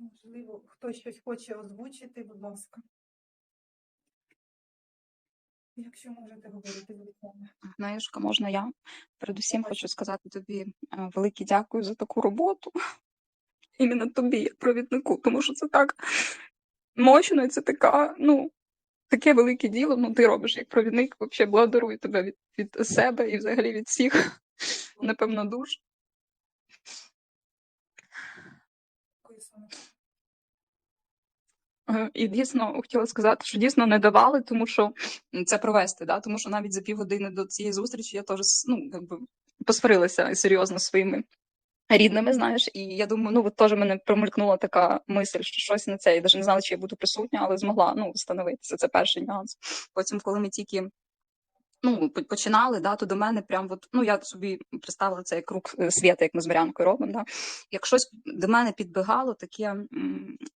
Можливо, хтось щось хоче озвучити, будь ласка. Якщо можете говорити, звичайно. Можна я? Передусім хочу сказати тобі е, велике дякую за таку роботу. Іменно тобі, як провіднику, тому що це так мощно, і це така, ну, таке велике діло. Ну, ти робиш як провідник. Взагалі благодарую тебе від, від себе і взагалі від всіх. Напевно, дуже. Дякую, Соня. Е, І дійсно хотіла сказати, що дійсно не давали, тому що це провести, да? тому що навіть за півгодини до цієї зустрічі я теж ну, посварилася серйозно своїми рідними, знаєш, і я думаю, ну от теж мене промелькнула така мисль, що щось на це. Я навіть не знала, чи я буду присутня, але змогла ну, встановитися. Це перший нюанс. Потім, коли ми тільки ну, починали, да, то до мене прям от, ну я собі представила це як круг е, як ми з Марянкою робимо. Да. Як щось до мене підбігало, таке,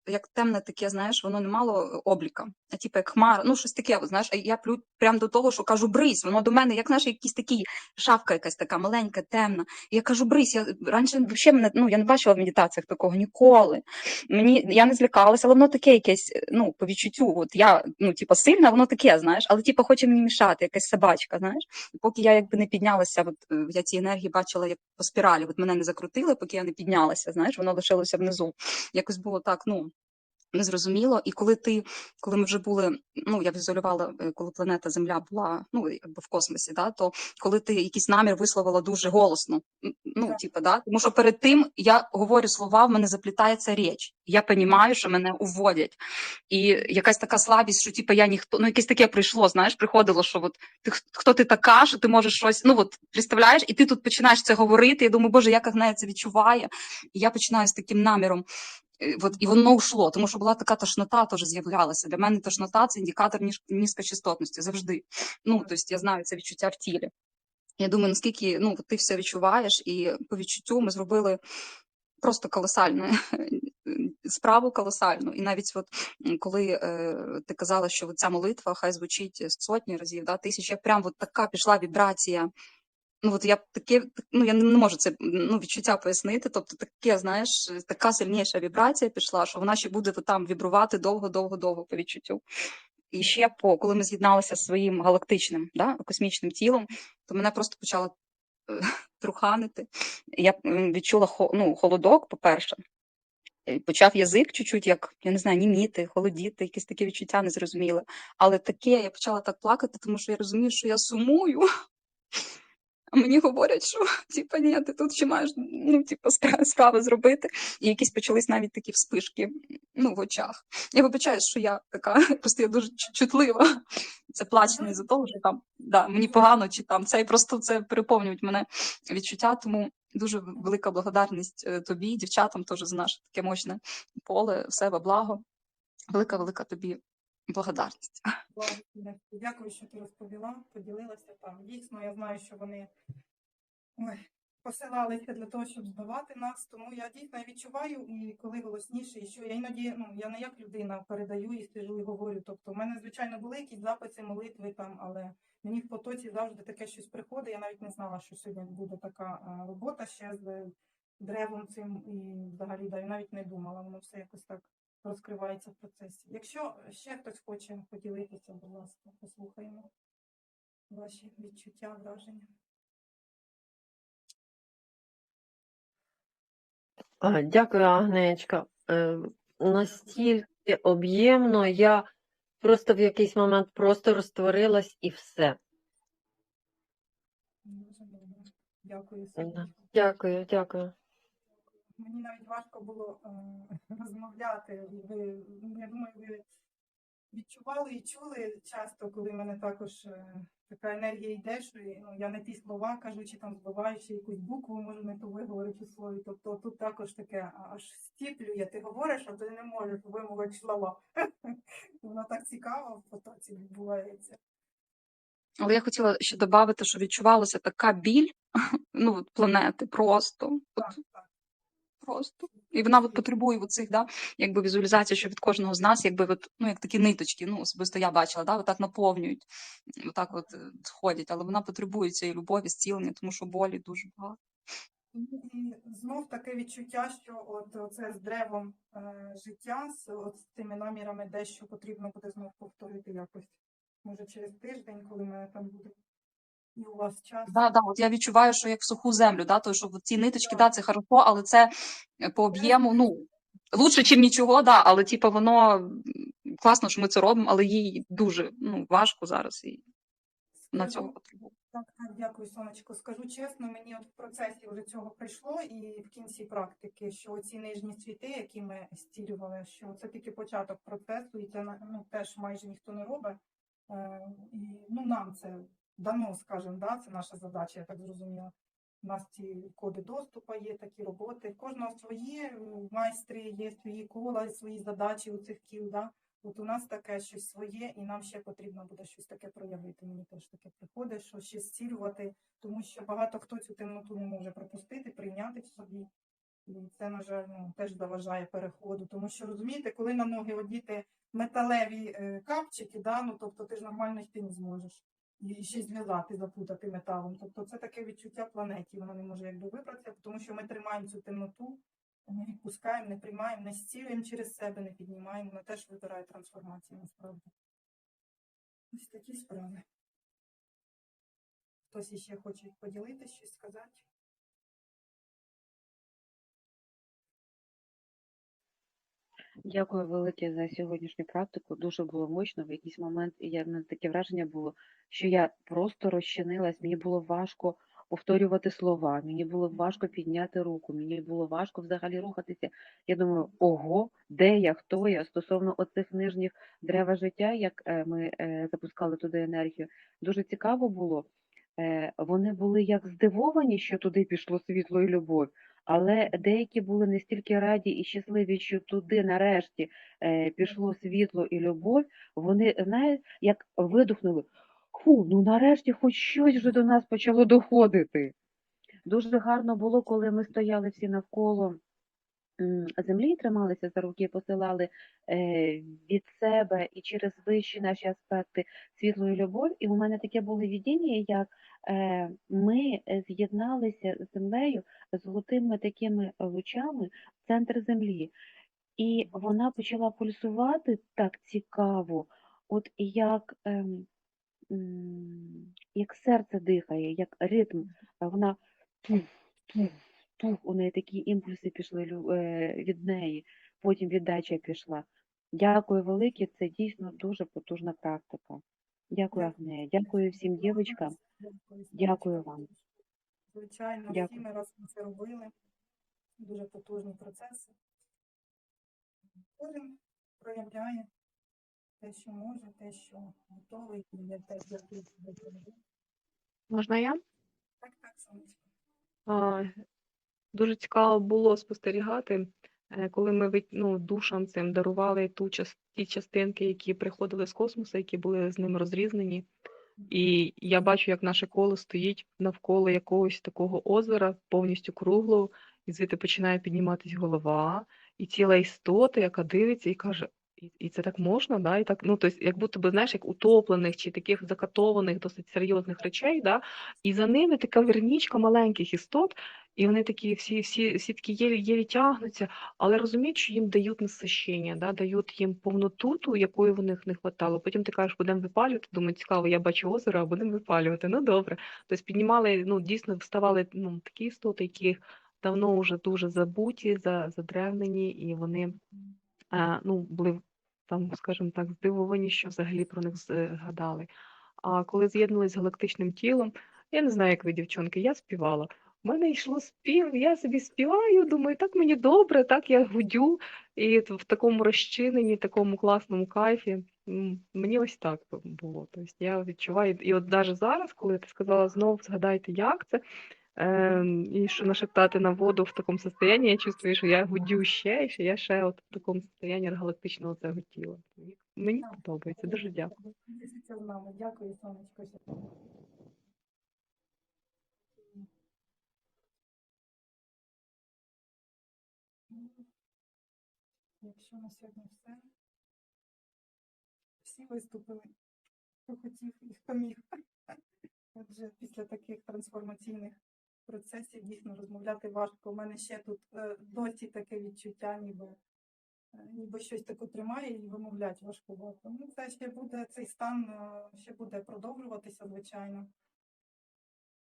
як темне таке, знаєш, воно не мало обліка, а типу як хмара, ну щось таке, знаєш, а я плю прям до того, що кажу, брись, воно до мене, як знаєш, якийсь такий шапка якась така маленька, темна. Я кажу, брись, я раніше взагалі мене, ну, я не бачила в медитаціях такого ніколи. Мені я не злякалася, але воно таке якесь, е, ну, по відчуттю. От я, ну, типу, сильна, воно таке, знаєш, але типу, хоче мені мішати, якась собачка, знаєш. Поки я якби не піднялася, от е, я ці енергії бачила як по спіралі. От мене не закрутили, поки я не піднялася, знаєш, воно лишилося внизу. Якось було так, ну. Незрозуміло, і коли ти, коли ми вже були, ну я візуалювала, е, коли планета Земля була ну якби в космосі, да, то коли ти якийсь намір висловила дуже голосно, ну Так. типа, да, тому що перед тим я говорю слова, в мене заплітається річ. Я розумію, що мене уводять, і якась така слабість, що типа я ніхто, ну якесь таке прийшло, знаєш, приходило, що от ти хто ти така, що ти можеш щось, ну от представляєш, і ти тут починаєш це говорити. Я думаю, боже, як Агнея це відчуває, і я починаю з таким наміром. Е, От, і воно йшло, тому що була така тошнота, теж з'являлася. Для мене тошнота це індикатор низькочастотності завжди. Ну, тобто я знаю це відчуття в тілі. Я думаю, наскільки ну, ти все відчуваєш, і по відчуттю ми зробили просто колосальну справу колосальну. І навіть от коли е, ти казала, що ця молитва хай звучить сотні разів, да, тисяч, я прям от така пішла вібрація. Ну, от я таке, ну я не можу це ну, відчуття пояснити. Тобто, таке, знаєш, така сильніша вібрація пішла, що вона ще буде там вібрувати довго, довго, довго по відчуттю. І ще по коли ми з'єдналися зі своїм галактичним, да, космічним тілом, то мене просто почало е, труханити. Я відчула ну, холодок, по-перше. Е, Почав язик чуть-чуть, як я не знаю, німіти, холодіти, якісь такі відчуття незрозуміле. Але таке я почала так плакати, тому що я розумію, що я сумую. А мені говорять, що типа ні, ти тут ще маєш ну, типа, справи зробити. І якісь почались навіть такі вспишки ну, в очах. Я вибачаюсь, що я така, просто я дуже чутлива. Це плач не за того, що там да, мені погано, чи там це і просто це переповнюють мене відчуття. Тому дуже велика благодарність е, тобі, дівчатам теж за наше таке мощне поле, все во благо. Велика, велика тобі благодарність. Дякую, що ти розповіла, поділилася там. Дійсно, я знаю, що вони ой, посилалися для того, щоб збивати нас. Тому я дійсно відчуваю, і коли голосніше, і що я іноді, ну я не як людина передаю і сижу і говорю. Тобто, в мене, звичайно, були якісь записи, молитви там, але мені в потоці завжди таке щось приходить. Я навіть не знала, що сьогодні буде така робота ще з древом цим і взагалі да, навіть не думала, воно все якось так розкривається в процесі. Якщо ще хтось хоче поділитися, будь ласка, послухаємо ваші відчуття, враження. Дякую, Агнечка. Е, Настільки об'ємно, я просто в якийсь момент просто розтворилась і все. Дякую. Дякую, дякую. Мені навіть важко було е, розмовляти. Ви, я думаю, ви відчували і чули часто, коли в мене також е, така енергія йде, що ну, я не ті слова кажу, чи там збиваю ще якусь букву, можу не то виговорити у слові. Тобто тут також таке аж стіплює, ти говориш, а ти не можеш вимовити слова. Воно так цікаво в потоці відбувається. Але я хотіла ще додати, що відчувалася така біль ну, планети просто. Так, так. Просто. І вона от потребує оцих, да, якби візуалізацій, що від кожного з нас, якби от, ну, як такі ниточки, ну, особисто я бачила, да, отак наповнюють, отак от е, ходять, але вона потребує цієї любові, зцілення, тому що болі дуже багато. І знов таке відчуття, що от це з древом е, життя, з от з цими намірами дещо потрібно буде знов повторити якось. Може через тиждень, коли ми там буде і у вас час. Да, да, от я відчуваю, що як в суху землю, да, то що ці ниточки, да, це хорошо, але це е, по об'єму, ну, лучше, чим нічого, да, але типу воно класно, що ми це робимо, але їй дуже ну, важко зараз і на цього потребує. Так, так, дякую, сонечко. Скажу чесно, мені от в процесі вже цього прийшло і в кінці практики, що ці нижні світи, які ми стілювали, що це тільки початок процесу, і це ну, теж майже ніхто не робить. Е, і, ну, нам це дано, скажімо, да, це наша задача, я так зрозуміла. У нас ці коди доступу є, такі роботи. В Кожного свої майстри, є свої кола, свої задачі у цих кіл. Да? От у нас таке щось своє, і нам ще потрібно буде щось таке проявити. Мені теж таке приходить, що ще зцілювати, тому що багато хто цю темноту не може пропустити, прийняти в собі. І це, на жаль, ну, теж заважає переходу. Тому що розумієте, коли на ноги одіти металеві е, капчики, да, ну тобто ти ж нормально йти не зможеш. І ще зв'язати, запутати металом. Тобто це таке відчуття планеті, вона не може якби вибратися, тому що ми тримаємо цю темноту, не відпускаємо, не приймаємо, не зцілюємо через себе, не піднімаємо. Вона теж вибирає трансформацію насправді. Ось такі справи. Хтось іще хоче поділитися, щось сказати? Дякую велике за сьогоднішню практику. Дуже було мощно. В якийсь момент я в мене таке враження було, що я просто розчинилась. Мені було важко повторювати слова, мені було важко підняти руку, мені було важко взагалі рухатися. Я думаю, ого, де я, хто я стосовно оцих нижніх дерева життя, як е, ми е, запускали туди енергію. Дуже цікаво було. Е, Вони були як здивовані, що туди пішло світло і любов. Але деякі були настільки раді і щасливі, що туди нарешті е, пішло світло і любов. Вони знаєте, як видухнули. Фу, ну нарешті хоч щось вже до нас почало доходити. Дуже гарно було, коли ми стояли всі навколо землі, трималися за руки, посилали е, від себе і через вищі наші аспекти світло і любов. І у мене таке було видіння, як е, ми е, з'єдналися з землею золотими такими лучами в центр землі. І вона почала пульсувати так цікаво, от як, ем, як серце дихає, як ритм. Вона тух, у неї такі імпульси пішли е, від неї, потім віддача пішла. Дякую велике, це дійсно дуже потужна практика. Дякую, Агнея. Дякую всім дівчатам. Дякую, Дякую вам. Звичайно, всі ми разом це робили. Дуже потужні процеси. Кожен проявляє те, що може, те, що готовий. І я теж дякую за це. Можна я? Так, так, сонечко. Дуже цікаво було спостерігати, е, коли ми ну, душам цим дарували ту час, ті частинки, які приходили з космосу, які були з ним розрізнені. І я бачу, як наше коло стоїть навколо якогось такого озера, повністю круглого, і звідти починає підніматись голова, і ціла істота, яка дивиться і каже. І, і це так можна, да? І так, ну, тобто, як будто би, знаєш, як утоплених чи таких закатованих, досить серйозних речей, да? і за ними така вернічка маленьких істот, і вони такі всі, всі, всі такі єлі, єлі тягнуться, але розуміють, що їм дають насищення, да? дають їм повноту, ту, якої в них не вистачало. Потім ти кажеш, будемо випалювати. Думаю, цікаво, я бачу озеро, а будемо випалювати. Ну добре. Тобто піднімали, ну дійсно вставали ну, такі істоти, які давно вже дуже забуті, задревнені, і вони е, ну, були там, скажімо так, здивовані, що взагалі про них згадали. А коли з'єднались з галактичним тілом, я не знаю, як ви, дівчонки, я співала. У мене йшло спів, я собі співаю, думаю, так мені добре, так я гудю, і в такому розчиненні, такому класному кайфі. Мені ось так було. Тобто я відчуваю, і от навіть зараз, коли ти сказала знов, згадайте, як це, Ем, і що нашептати на воду в такому состоянні, я чувствую, що я гудю ще, і що я ще от в такому состоянні галактичного цього тіла. Мені- подобається, дуже дякую. Дякую, сонечко. Якщо на сьогодні все, всі виступили, хто хотів і хто міг. Отже, після таких трансформаційних процесі дійсно розмовляти важко. У мене ще тут е, досі таке відчуття, ніби, е, ніби щось таке тримає і вимовлять важкувато. Ну, це ще буде, цей стан е, ще буде продовжуватися, звичайно.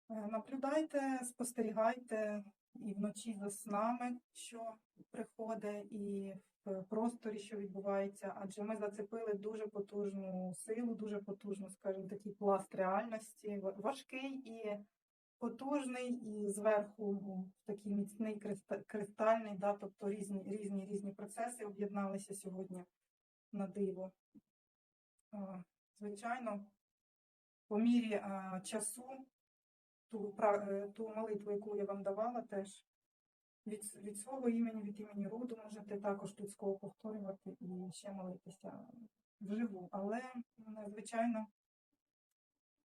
Наблюдайте, спостерігайте і вночі за снами, що приходить, і в просторі, що відбувається, адже ми зацепили дуже потужну силу, дуже потужну, скажімо, такий пласт реальності, важкий і потужний, і зверху такий міцний кристальний, да, тобто різні, різні, різні процеси об'єдналися сьогодні на диво. Звичайно, по мірі часу ту, е, ту молитву, яку я вам давала, теж від, від свого імені, від імені роду можете також тут повторювати і ще молитися вживу. Але, звичайно,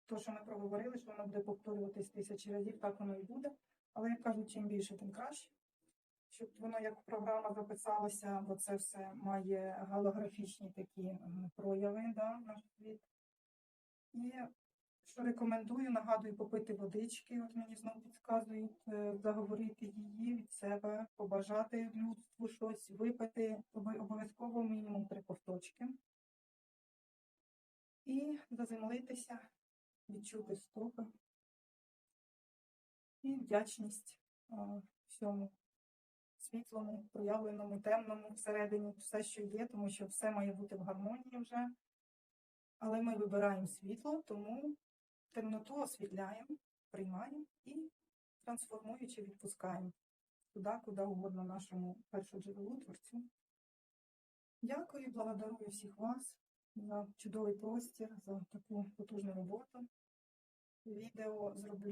то, що ми проговорили, що воно буде повторюватись тисячі разів, так воно і буде. Але як кажуть, чим більше, тим краще. Щоб воно як програма записалося, бо це все має голографічні такі прояви да, наш світ. І що рекомендую, нагадую, попити водички, от мені знову підказують, е, заговорити її від себе, побажати людству щось, випити обов'язково мінімум три ковточки. І заземлитися, відчути стопи і вдячність а, всьому світлому, проявленому, темному всередині, все, що є, тому що все має бути в гармонії вже. Але ми вибираємо світло, тому темноту освітляємо, приймаємо і трансформуючи відпускаємо туди, куди угодно нашому першоджерелу творцю. Дякую, благодарую всіх вас за чудовий простір, за таку потужну роботу. Відео зроблю.